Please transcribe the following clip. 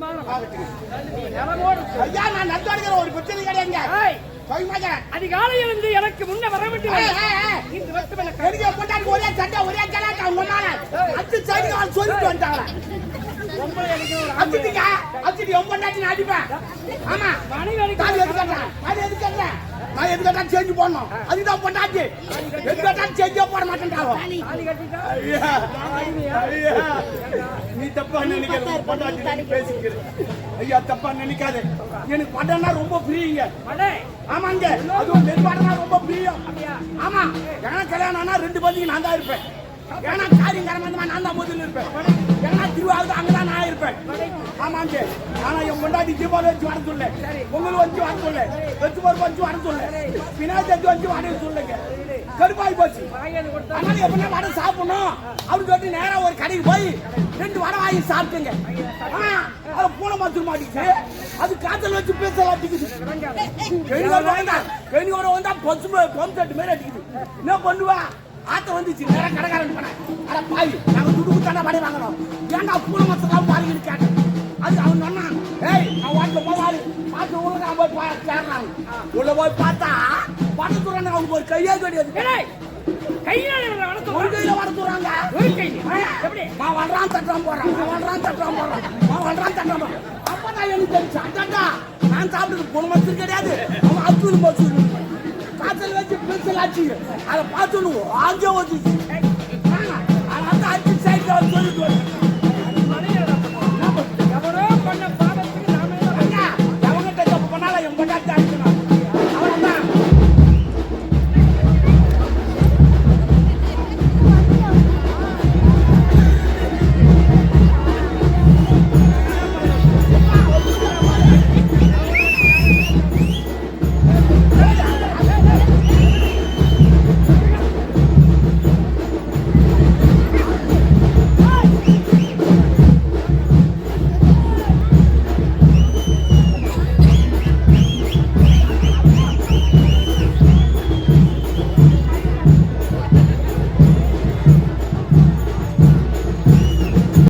நான் நடத்தாடுகிற ஒரு பிரச்சனை கிடையாங்க அதிகாலையில் இருந்து எனக்கு முன்ன வர வேண்டிய ஒரே சண்டை ஒரே ஜனாக்கா உங்களால அத்து சைடு அவன் வந்தாங்க அச்சுட்டிக்கா? அச்சுட்டி ரொம்ப நாட்டி அடிப்பேன். ஆமா. அது எதுக்கட்டேன் அது எதுக்கட்டேன் நான் எதுக்கட்டா போடணும். அதுதான் பொண்டாச்சு எதுக்கட்டா சேஞ்சே போட மாட்டேன்டாலும் தப்பா நினைக்காத உன் பொண்டாட்டி நீ பேசிக்கிற. ஐயா தப்பா நினைக்காத. எனக்கு படம்னா ரொம்ப பிரியங்க. ஆமாங்க. அதுவும் நெற்பாடுனா ரொம்ப பிரியம். ஆமா. ஏன்னா கல்யாணம் ஆனா ரெண்டு பதிக்கு நான் தான் இருப்பேன். ஏன்னா காரியம் கரமா நான் தான் முதல்ல இருப்பேன். ஆமாங்க. ஆனா என் கொண்டாடி தீபாவளி வச்சு வர சொல்ல பொங்கல் வச்சு வர சொல்ல வெச்சு பருப்பு வச்சு வர சொல்ல தச்சு வச்சு வர சொல்லுங்க கருப்பாய் போச்சு. அதனால எப்படின்னா வடை சாப்பிடணும்? அப்படின்னு சொல்லிட்டு நேரா ஒரு கடைக்கு போய் ரெண்டு வடை வாங்கி சாப்பிட்டுங்க. அது பூனை மாத்திர மாட்டிச்சு அது காய்ச்சல் வச்சு பேசலாம் அடிக்குது பெண்களோட வந்தா பெண்களோட வந்தா பொச்சு பொம் தட்டு மாதிரி அடிக்குது. என்ன பண்ணுவா? ஆத்த வந்துச்சு. நேரா கடைக்காரன் பண்ண அட பாய் நாங்க துடுக்கு தானே வடை வாங்கணும்? ஏன்டா பூனை மாத்திரம் பாருங்க உள்ள போய் பார்த்தா படத்துறாங்க அவங்க ஒரு கையே கிடையாது. கையில ஒரு கையில வரதுறாங்க ஒரு கை. எப்படி? நான் வர்றான் தட்டுறான் போறான். நான் வர்றான் தட்டுறான் போறான். நான் வர்றான் தட்டுறான் போறான். அப்பதான் எனக்கு தெரிஞ்சு அட்டாட்டா நான் சாப்பிட்டது போன கிடையாது. அவன் போச்சு. காய்ச்சல் வச்சு பென்சில் ஆச்சு. அதை பார்த்து ஆஞ்சே வந்துச்சு